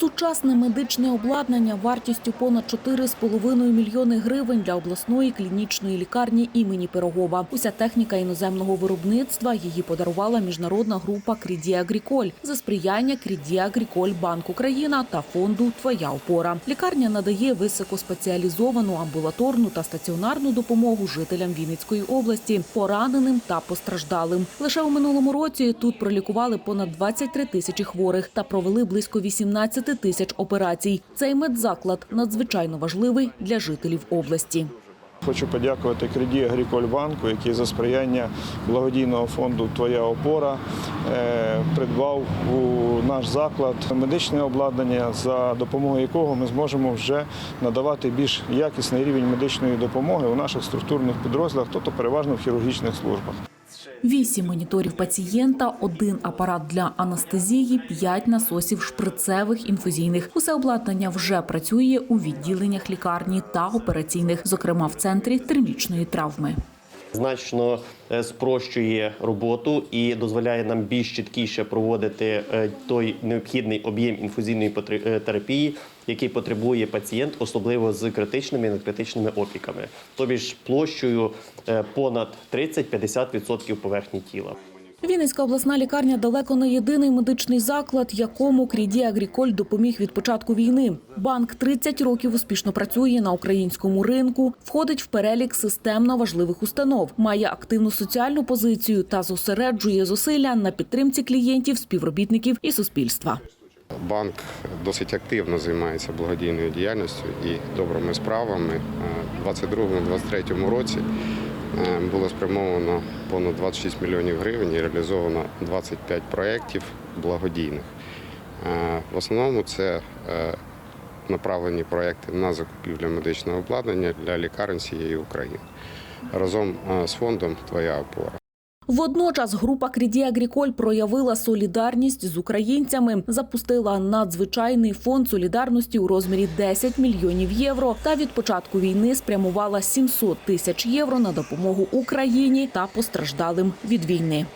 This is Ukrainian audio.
Сучасне медичне обладнання вартістю понад 4,5 мільйони гривень для обласної клінічної лікарні імені Пирогова. Уся техніка іноземного виробництва її подарувала міжнародна група Кріді Агріколь за сприяння Кріді Агріколь Банк Україна та фонду Твоя опора. Лікарня надає високоспеціалізовану амбулаторну та стаціонарну допомогу жителям Вінницької області, пораненим та постраждалим. Лише у минулому році тут пролікували понад 23 тисячі хворих та провели близько 18 тисяч операцій. Цей медзаклад надзвичайно важливий для жителів області. Хочу подякувати Креді Агріколь Банку, який за сприяння благодійного фонду Твоя опора е, придбав у наш заклад медичне обладнання, за допомогою якого ми зможемо вже надавати більш якісний рівень медичної допомоги у наших структурних підрозділах, тобто переважно в хірургічних службах. Вісім моніторів пацієнта, один апарат для анестезії, п'ять насосів шприцевих інфузійних. Усе обладнання вже працює у відділеннях лікарні та операційних, зокрема в центрі термічної травми. Значно е, спрощує роботу і дозволяє нам більш чіткіше проводити е, той необхідний об'єм інфузійної е, терапії, який потребує пацієнт, особливо з критичними і некритичними опіками, тобі ж площею понад 30-50% поверхні тіла. Вінницька обласна лікарня далеко не єдиний медичний заклад, якому Кріді Агріколь допоміг від початку війни. Банк 30 років успішно працює на українському ринку, входить в перелік системно важливих установ, має активну соціальну позицію та зосереджує зусилля на підтримці клієнтів, співробітників і суспільства. Банк досить активно займається благодійною діяльністю і добрими справами. У 2022-2023 році е, було спрямовано понад 26 мільйонів гривень і реалізовано 25 проєктів благодійних. Е, В основному це е, направлені проєкти на закупівлю медичного обладнання для лікарень всієї України. Разом е, з фондом Твоя опора. Водночас група Кріді Агріколь проявила солідарність з українцями, запустила надзвичайний фонд солідарності у розмірі 10 мільйонів євро та від початку війни спрямувала 700 тисяч євро на допомогу Україні та постраждалим від війни.